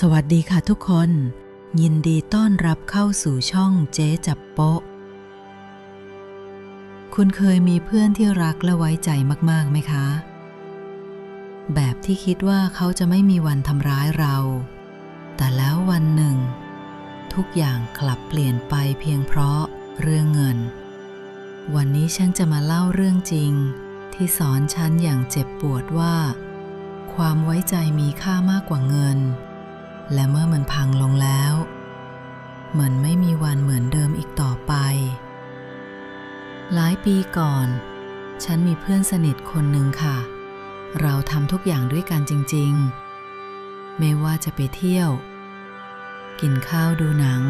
สวัสดีค่ะทุกคน ยินดีต้อนรับเข้าสู่ช่องเจ๊จับโป๊ะ คุณเคยมีเพื่อนที่รักและไว้ใจมากๆไหมคะ แบบที่คิดว่าเขาจะไม่มีวันทำร้ายเรา แต่แล้ววันหนึ่ง ทุกอย่างกลับเปลี่ยนไปเพียงเพราะเรื่องเงิน วันนี้ฉันจะมาเล่าเรื่องจริง ที่สอนฉันอย่างเจ็บปวดว่า ความไว้ใจมีค่ามากกว่าเงิน และเมื่อมันพังลงแล้ว มันไม่มีวันเหมือนเดิมอีกต่อไป หลายปีก่อน ฉันมีเพื่อนสนิทคนหนึ่งค่ะ เราทำทุกอย่างด้วยกันจริง ๆ ไม่ว่าจะไปเที่ยว กินข้าวดูหนัง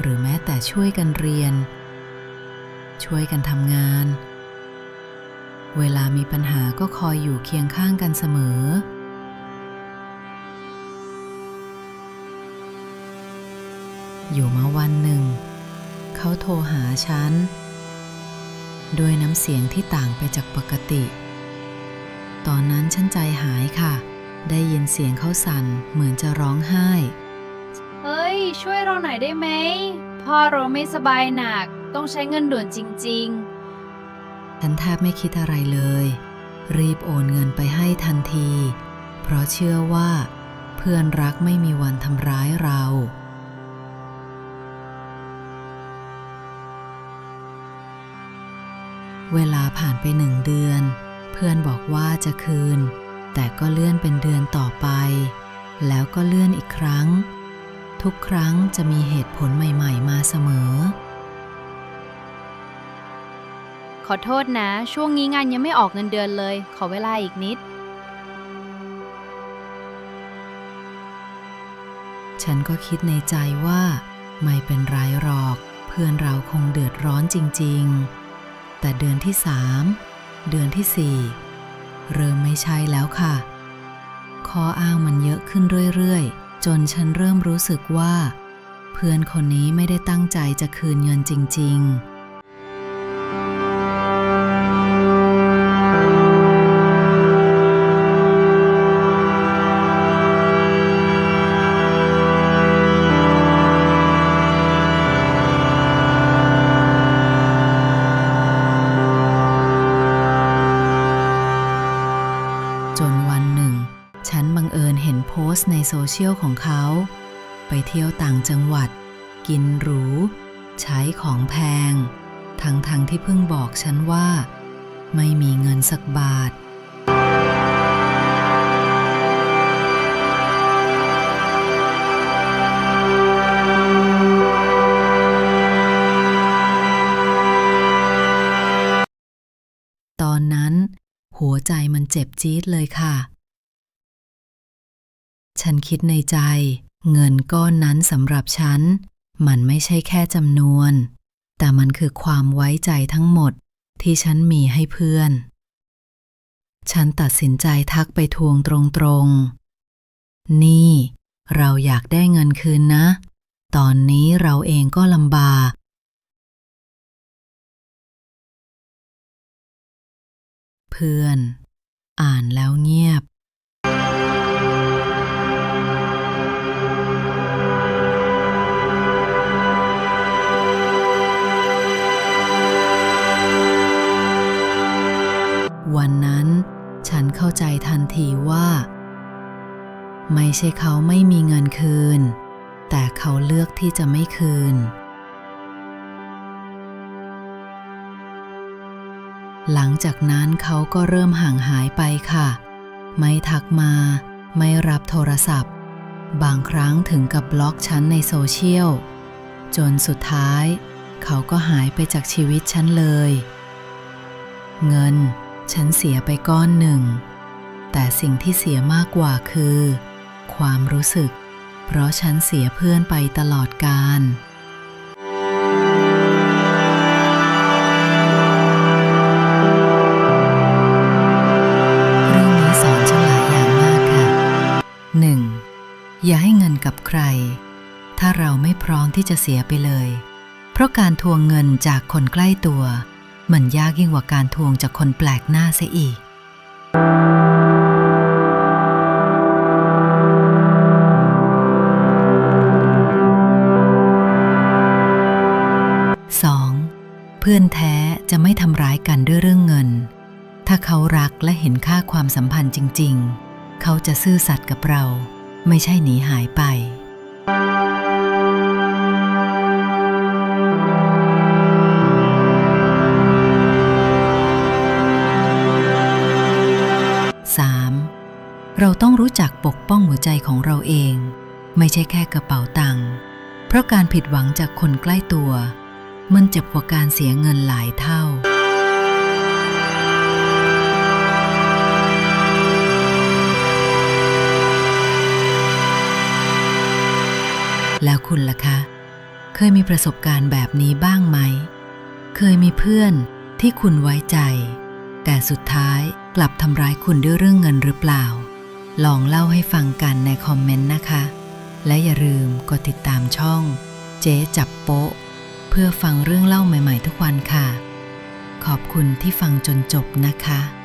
หรือแม้แต่ช่วยกันเรียน ช่วยกันทำงาน เวลามีปัญหาก็คอยอยู่เคียงข้างกันเสมอ อยู่มาวันหนึ่ง เขาโทรหาฉัน ด้วยน้ำเสียงที่ต่างไปจากปกติ ตอนนั้นฉันใจหายค่ะ ได้ยินเสียงเขาสั่นเหมือนจะร้องไห้ เฮ้ย ช่วยเราหน่อยได้ไหม พ่อเราไม่สบายหนัก ต้องใช้เงินด่วนจริงฉันแทบไม่คิดอะไรเลย รีบโอนเงินไปให้ทันที เพราะเชื่อว่า เพื่อนรักไม่มีวันทำร้ายเรา เวลาผ่านไปหนึ่งเดือน เพื่อนบอกว่าจะคืน แต่ก็เลื่อนเป็นเดือนต่อไป แล้วก็เลื่อนอีกครั้ง ทุกครั้งจะมีเหตุผลใหม่ๆ มาเสมอๆขอโทษนะ ช่วงนี้งานยังไม่ออกเงินเดือนเลย ขอเวลาอีกนิด ฉันก็คิดในใจว่า ไม่เป็นไรหรอก เพื่อนเราคงเดือดร้อนจริง ๆ แต่เดือนที่สามเดือนที่สี่เริ่มไม่ใช่แล้วค่ะ ข้ออ้างมันเยอะขึ้นเรื่อยๆ จนฉันเริ่มรู้สึกว่า เพื่อนคนนี้ไม่ได้ตั้งใจจะคืนเงินจริง ๆ สต์ในโซเชียลของเขา ไปเที่ยวต่างจังหวัด กินหรู ใช้ของแพง ทั้งๆทที่เพิ่งบอกฉันว่า ไม่มีเงินสักบาท ตอนนั้น หัวใจมันเจ็บจี๊ดเลยค่ะ ฉันคิดในใจ เงินก้อนนั้นสำหรับฉัน มันไม่ใช่แค่จำนวน แต่มันคือความไว้ใจทั้งหมดที่ฉันมีให้เพื่อน ฉันตัดสินใจทักไปทวงตรงๆ นี่ เราอยากได้เงินคืนนะ ตอนนี้เราเองก็ลำบากเพื่อน อ่านแล้วเงียบ ใช่เขาไม่มีเงินคืน แต่เขาเลือกที่จะไม่คืน หลังจากนั้นเขาก็เริ่มห่างหายไปค่ะ ไม่ทักมา ไม่รับโทรศัพท์ บางครั้งถึงกับบล็อกฉันในโซเชียล จนสุดท้าย เขาก็หายไปจากชีวิตฉันเลย เงิน ฉันเสียไปก้อนหนึ่งแต่สิ่งที่เสียมากกว่าคือ ความรู้สึก เพราะฉันเสียเพื่อนไปตลอดกาลเรื่องนี้สอนฉันหลายอย่างมากค่ะ 1. อย่าให้เงินกับใคร ถ้าเราไม่พร้อมที่จะเสียไปเลย เพราะการทวงเงินจากคนใกล้ตัว มันยากยิ่งกว่าการทวงจากคนแปลกหน้าเสียอีก พื่อนแท้จะไม่ทำร้ายกันด้วยเรื่องเงิน ถ้าเขารักและเห็นค่าความสัมพันธ์จริง ๆ เขาจะซื่อสัตย์กับเรา ไม่ใช่หนีหายไป 3. เราต้องรู้จักปกป้องหัวใจของเราเอง ไม่ใช่แค่กระเป๋าตังค์เพราะการผิดหวังจากคนใกล้ตัว มันเจ็บกว่าการเสียเงินหลายเท่า แล้วคุณล่ะคะ เคยมีประสบการณ์แบบนี้บ้างไหม เคยมีเพื่อนที่คุณไว้ใจ แต่สุดท้ายกลับทำร้ายคุณด้วยเรื่องเงินหรือเปล่า ลองเล่าให้ฟังกันในคอมเมนต์นะคะ และอย่าลืมกดติดตามช่อง เจ๊จับโป๊ะ เพื่อฟังเรื่องเล่าใหม่ ๆ ทุกวันค่ะ ขอบคุณที่ฟังจนจบนะคะ